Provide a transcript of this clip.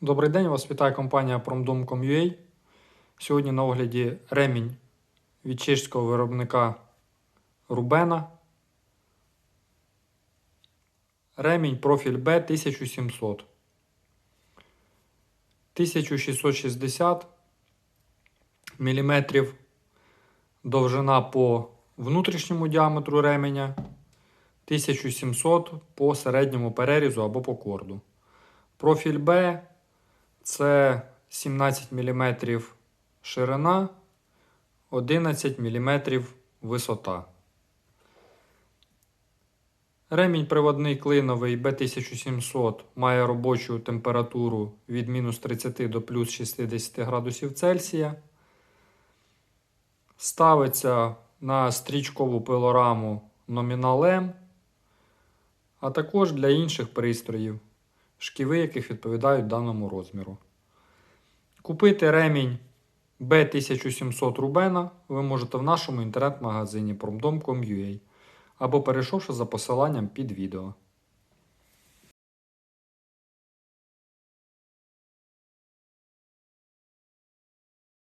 Добрий день, вас вітає компанія Promdom.com.ua. Сьогодні на огляді ремінь від чеського виробника Rubena. Ремінь профіль B 1700. 1660 мм довжина по внутрішньому діаметру ременя. 1700 по середньому перерізу або по корду. Профіль B це 17 мм ширина, 11 мм висота. Ремінь приводний клиновий B1700 має робочу температуру від мінус 30 до плюс 60 градусів Цельсія. Ставиться на стрічкову пилораму номінал М, а також для інших пристроїв шківи яких відповідають даному розміру. Купити ремінь B1700 Рубена ви можете в нашому інтернет-магазині promdom.com.ua або перейшовши за посиланням під відео.